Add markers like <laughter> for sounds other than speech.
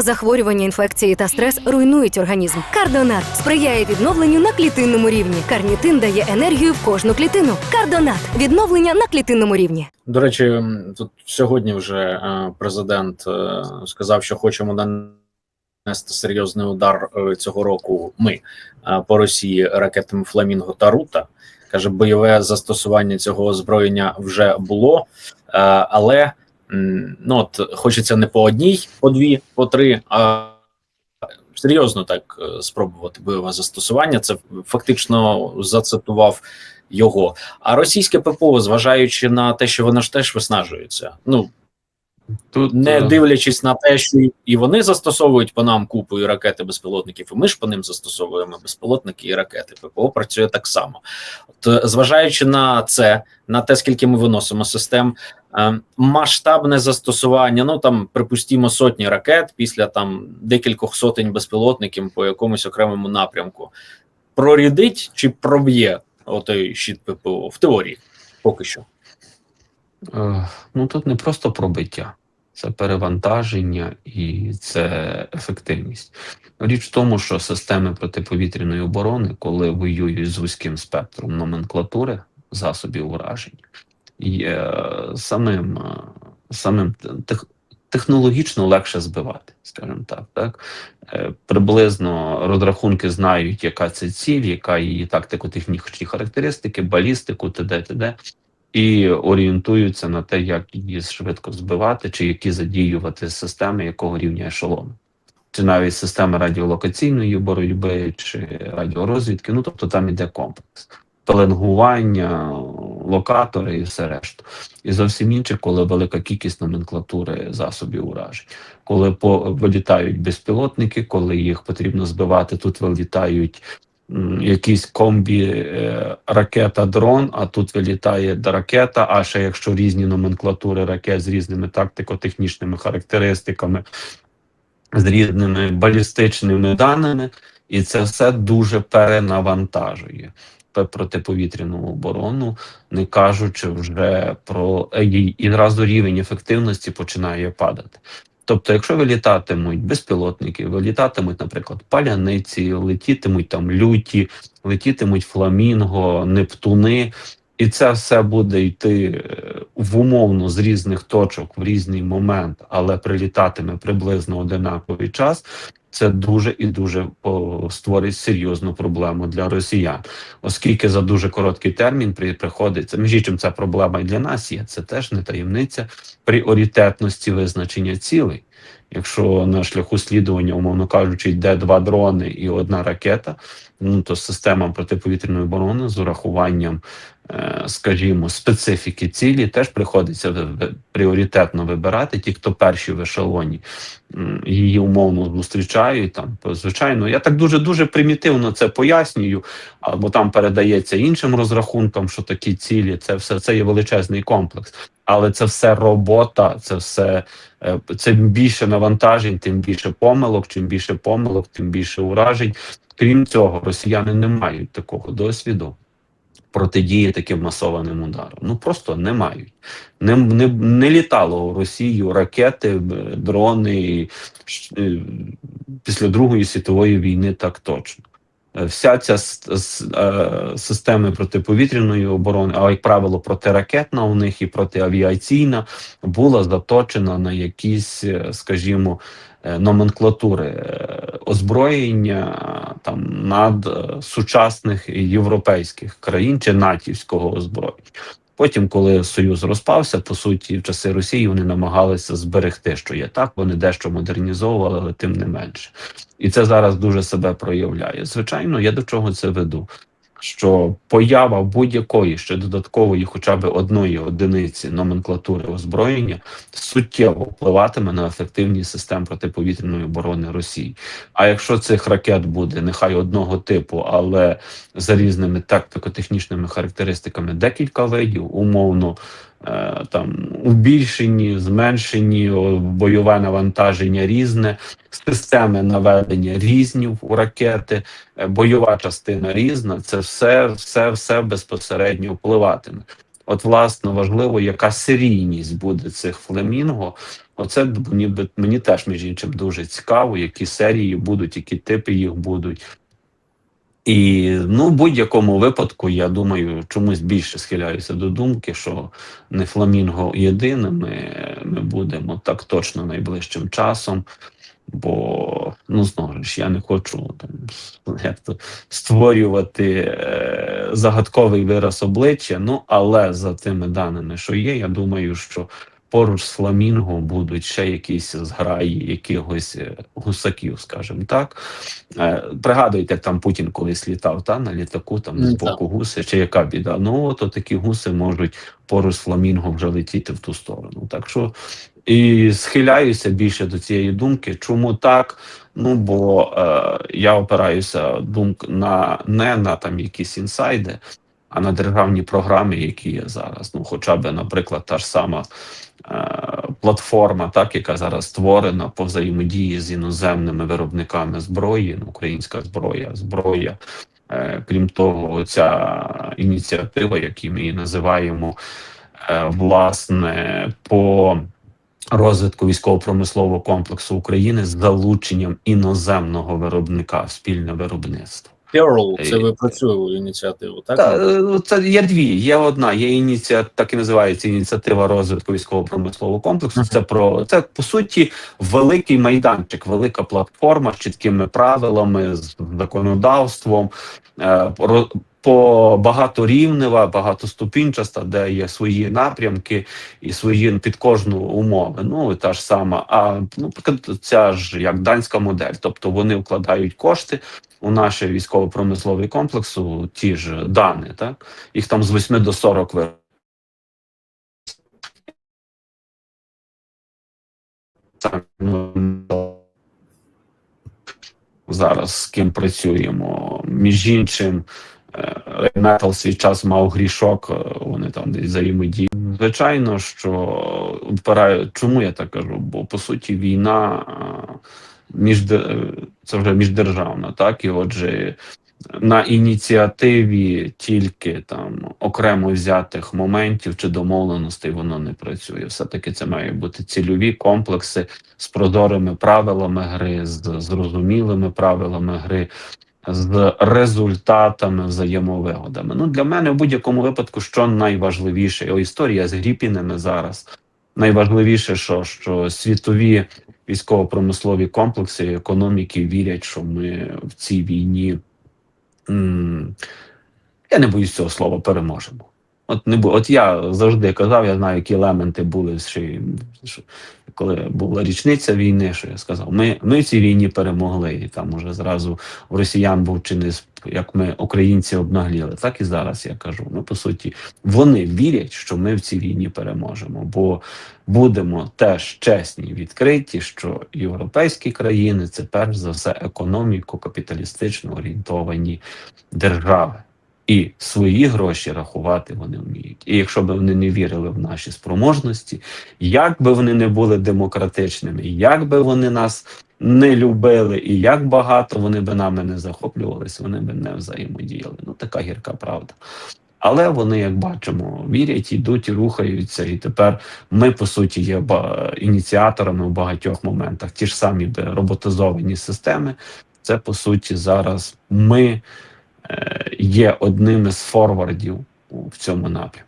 Захворювання, інфекції та стрес руйнують організм. Кардонат сприяє відновленню на клітинному рівні. Карнітин дає енергію в кожну клітину. Кардонат відновлення на клітинному рівні. До речі, тут сьогодні вже е, президент е, сказав, що хочемо нанести серйозний удар е, цього року. Ми по Росії ракетами Фламінго та Рута. Каже, бойове застосування цього озброєння вже було, але ну от хочеться не по одній, по дві, по три, а серйозно так е, спробувати бойове застосування. Це фактично зацитував його. А російське ППО, зважаючи на те, що воно ж теж виснажується, ну Тут не е, дивлячись на те, що і вони застосовують по нам купу і ракети безпілотників, і ми ж по ним застосовуємо безпілотники і ракети. ППО працює так само. От, е, зважаючи на це, на те, скільки ми виносимо систем, е, масштабне застосування, ну там припустімо сотні ракет після там декількох сотень безпілотників по якомусь окремому напрямку, прорідить чи проб'є отой щит ППО в теорії поки що. Ну тут не просто пробиття, це перевантаження і це ефективність. Річ в тому, що системи протиповітряної оборони, коли воюють з вузьким спектром номенклатури засобів уражень, є самим, е, самим тех, технологічно легше збивати, скажімо так. так? Е, Приблизно розрахунки знають, яка це ціль, яка її тактико-технічні характеристики, балістику, т.д. т.д і орієнтуються на те, як її швидко збивати, чи які задіювати системи, якого рівня ешелону. Чи навіть системи радіолокаційної боротьби, чи радіорозвідки, ну тобто там іде комплекс. Пеленгування, локатори і все решту. І зовсім інше, коли велика кількість номенклатури засобів уражень. Коли по вилітають безпілотники, коли їх потрібно збивати, тут вилітають якісь комбі е, ракета дрон, а тут вилітає ракета. А ще якщо різні номенклатури ракет з різними тактико-технічними характеристиками, з різними балістичними даними, і це все дуже перенавантажує протиповітряну оборону, не кажучи вже про її і одразу рівень ефективності починає падати. Тобто, якщо вилітатимуть безпілотники, вилітатимуть, наприклад, паляниці, летітимуть там люті, летітимуть фламінго, нептуни, і це все буде йти е, в умовно з різних точок в різний момент, але прилітатиме приблизно одинаковий час. Це дуже і дуже створить серйозну проблему для росіян, оскільки за дуже короткий термін при приходиться між іншим, це проблема і для нас є. Це теж не таємниця пріоритетності визначення цілей. Якщо на шляху слідування, умовно кажучи, йде два дрони і одна ракета, ну то система протиповітряної оборони з урахуванням, е, скажімо, специфіки цілі, теж приходиться пріоритетно вибирати ті, хто перші в ешелоні її умовно зустрічають. Там звичайно, я так дуже дуже примітивно це пояснюю, або там передається іншим розрахункам, що такі цілі, це все це є величезний комплекс, але це все робота, це все. Це більше навантажень, тим більше помилок. Чим більше помилок, тим більше уражень. Крім цього, росіяни не мають такого досвіду протидії таким масованим ударам. Ну просто не мають. Не, не, не літало у Росію ракети, е, дрони е, після Другої світової війни так точно. Е, Вся ця е, система протиповітряної оборони, а як правило, протиракетна у них і протиавіаційна, була заточена на якісь, е, скажімо, номенклатури озброєння там над сучасних європейських країн чи натівського озброєння. Потім, коли Союз розпався, по суті, в часи Росії вони намагалися зберегти, що є так. Вони дещо модернізовували, але тим не менше. І це зараз дуже себе проявляє. Звичайно, я до чого це веду. Що поява будь-якої ще додаткової, хоча б одної одиниці номенклатури озброєння суттєво впливатиме на ефективність систем протиповітряної оборони Росії. А якщо цих ракет буде нехай одного типу, але за різними тактико-технічними характеристиками декілька видів, умовно там збільшені, зменшені, бойове навантаження різне, системи наведення різні у ракети, е, бойова частина різна, це все, все, все безпосередньо впливатиме. От, власне, важливо, яка серійність буде цих фламінго. Оце ніби мені теж між іншим дуже цікаво, які серії будуть, які типи їх будуть. І ну, в будь-якому випадку, я думаю, чомусь більше схиляюся до думки, що не фламінго єдине, ми, ми будемо так точно найближчим часом. Бо ну знову ж я не хочу там <laughs> як то створювати е, загадковий вираз обличчя. Ну але за тими даними, що є, я думаю, що поруч з фламінго будуть ще якісь зграї якихось е, гусаків, скажімо так. Е, пригадуйте, як там Путін колись літав та на літаку, там з боку гуси, чи яка біда. Ну от такі гуси можуть поруч з фламінго вже летіти в ту сторону. Так що і схиляюся більше до цієї думки. Чому так? Ну бо е, я опираюся думк на не на там якісь інсайди, а на державні програми, які є зараз. Ну, хоча б, наприклад, та ж сама е, платформа, так яка зараз створена по взаємодії з іноземними виробниками зброї, ну, українська зброя, зброя. Е, крім того, ця ініціатива, яку ми її називаємо, е, власне, по розвитку військово-промислового комплексу України з залученням іноземного виробника в спільне виробництво. Pearl, це ви про цю ініціативу, так? Та, е, це є дві. Є одна, є ініція, так і називається ініціатива розвитку військово-промислового комплексу. Це про це по суті великий майданчик, велика платформа з чіткими правилами, з законодавством. е, По багаторівнева, багатоступінчаста, де є свої напрямки і свої під кожну умови. Ну і та ж сама. А ну, ця ж як данська модель, тобто вони вкладають кошти у наш військово-промисловий комплексу, ті ж дані, так їх там з 8 до 40 ви. Ну, Зараз з ким працюємо. Між іншим, Метал свій час мав грішок, е, вони там десь взаємодіють. Звичайно, що впираю, чому я так кажу? Бо по суті війна е, між це вже міждержавна, так і отже, на ініціативі тільки там окремо взятих моментів чи домовленостей воно не працює. Все таки це має бути цільові комплекси з прозорими правилами гри, з зрозумілими правилами гри. З результатами взаємовигодами. Ну для мене в будь-якому випадку, що найважливіше, О, історія з Гріпінами зараз. Найважливіше, що, що світові військово-промислові комплекси економіки вірять, що ми в цій війні. Я не боюсь цього слова, переможемо. От не бу... От я завжди казав, я знаю, які елементи були ще коли була річниця війни, що я сказав, ми, ми в цій війні перемогли, і там уже зразу в росіян був чи не як ми українці обнагліли. Так і зараз я кажу. Ну по суті, вони вірять, що ми в цій війні переможемо, бо будемо теж чесні, відкриті, що європейські країни це перш за все економіко капіталістично орієнтовані держави. І свої гроші рахувати вони вміють. І якщо б вони не вірили в наші спроможності, як би вони не були демократичними, як би вони нас не любили, і як багато вони би нами не захоплювалися, вони би не взаємодіяли. Ну така гірка правда. Але вони, як бачимо, вірять, йдуть і рухаються. І тепер ми, по суті, є ініціаторами у багатьох моментах. Ті ж самі роботизовані системи. Це по суті зараз ми є одним із форвардів в цьому напрямку.